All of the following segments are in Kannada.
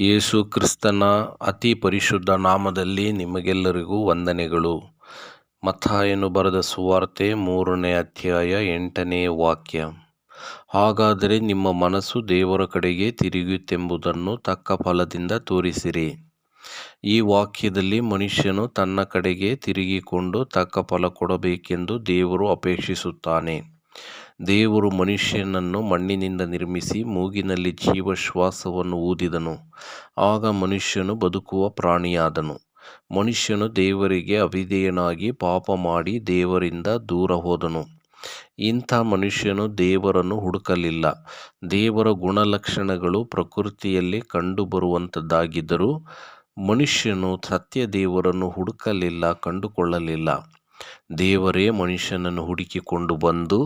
ಯೇಸು ಕ್ರಿಸ್ತನ ಅತಿ ಪರಿಶುದ್ಧ ನಾಮದಲ್ಲಿ ನಿಮಗೆಲ್ಲರಿಗೂ ವಂದನೆಗಳು. ಮಥಾಯನು ಬರೆದ ಸುವಾರ್ತೆ ಮೂರನೇ ಅಧ್ಯಾಯ ಎಂಟನೇ ವಾಕ್ಯ. ಹಾಗಾದರೆ ನಿಮ್ಮ ಮನಸ್ಸು ದೇವರ ಕಡೆಗೆ ತಿರುಗಿತೆಂಬುದನ್ನು ತಕ್ಕ ಫಲದಿಂದ ತೋರಿಸಿರಿ. ಈ ವಾಕ್ಯದಲ್ಲಿ ಮನುಷ್ಯನು ತನ್ನ ಕಡೆಗೆ ತಿರುಗಿಕೊಂಡು ತಕ್ಕ ಫಲ ಕೊಡಬೇಕೆಂದು ದೇವರು ಅಪೇಕ್ಷಿಸುತ್ತಾನೆ. ದೇವರು ಮನುಷ್ಯನನ್ನು ಮಣ್ಣಿನಿಂದ ನಿರ್ಮಿಸಿ ಮೂಗಿನಲ್ಲಿ ಜೀವಶ್ವಾಸವನ್ನು ಊದಿದನು. ಆಗ ಮನುಷ್ಯನು ಬದುಕುವ ಪ್ರಾಣಿಯಾದನು. ಮನುಷ್ಯನು ದೇವರಿಗೆ ಅವಿಧೇಯನಾಗಿ ಪಾಪ ಮಾಡಿ ದೇವರಿಂದ ದೂರ ಹೋದನು. ಇಂಥ ಮನುಷ್ಯನು ದೇವರನ್ನು ಹುಡುಕಲಿಲ್ಲ. ದೇವರ ಗುಣಲಕ್ಷಣಗಳು ಪ್ರಕೃತಿಯಲ್ಲಿ ಕಂಡುಬರುವಂಥದ್ದಾಗಿದ್ದರೂ ಮನುಷ್ಯನು ಸತ್ಯ ದೇವರನ್ನು ಹುಡುಕಲಿಲ್ಲ, ಕಂಡುಕೊಳ್ಳಲಿಲ್ಲ. ದೇವರೇ ಮನುಷ್ಯನನ್ನು ಹುಡುಕಿಕೊಂಡು ಬಂದು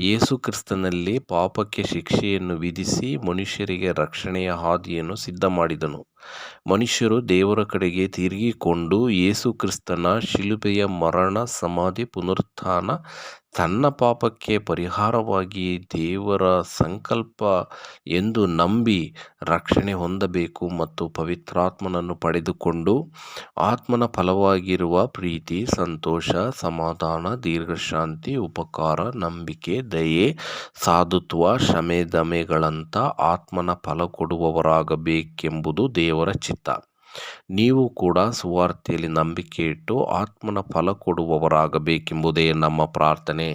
ಯೇಸುಕ್ರಿಸ್ತನಲ್ಲಿ ಪಾಪಕ್ಕೆ ಶಿಕ್ಷೆಯನ್ನು ವಿಧಿಸಿ ಮನುಷ್ಯರಿಗೆ ರಕ್ಷಣೆಯ ಹಾದಿಯನ್ನು ಸಿದ್ಧ ಮಾಡಿದನು ಮನುಷ್ಯರು ದೇವರ ಕಡೆಗೆ ತಿರುಗಿಕೊಂಡು ಯೇಸು ಕ್ರಿಸ್ತನ ಶಿಲುಬೆಯ ಮರಣ, ಸಮಾಧಿ, ಪುನರುತ್ಥಾನ, ತನ್ನ ಪಾಪಕ್ಕೆ ಪರಿಹಾರವಾಗಿ ದೇವರ ಸಂಕಲ್ಪ ಎಂದು ನಂಬಿ ರಕ್ಷಣೆ ಹೊಂದಬೇಕು ಮತ್ತು ಪವಿತ್ರಾತ್ಮನನ್ನು ಪಡೆದುಕೊಂಡು ಆತ್ಮನ ಫಲವಾಗಿರುವ ಪ್ರೀತಿ, ಸಂತೋಷ, ಸಮಾಧಾನ, ದೀರ್ಘಶಾಂತಿ, ಉಪಕಾರ, ನಂಬಿಕೆ, ದಯೆ, ಸಾಧುತ್ವ ಶಮೆದಮೆಗಳಂಥ ಆತ್ಮನ ಫಲ ಕೊಡುವವರಾಗಬೇಕೆಂಬುದು ದೇವರ ಚಿತ್ತ. ನೀವು ಕೂಡ ಸುವಾರ್ತೆಯಲ್ಲಿ ನಂಬಿಕೆ ಇಟ್ಟು ಆತ್ಮನ ಫಲ ಕೊಡುವವರಾಗಬೇಕೆಂಬುದೇ ನಮ್ಮ ಪ್ರಾರ್ಥನೆ.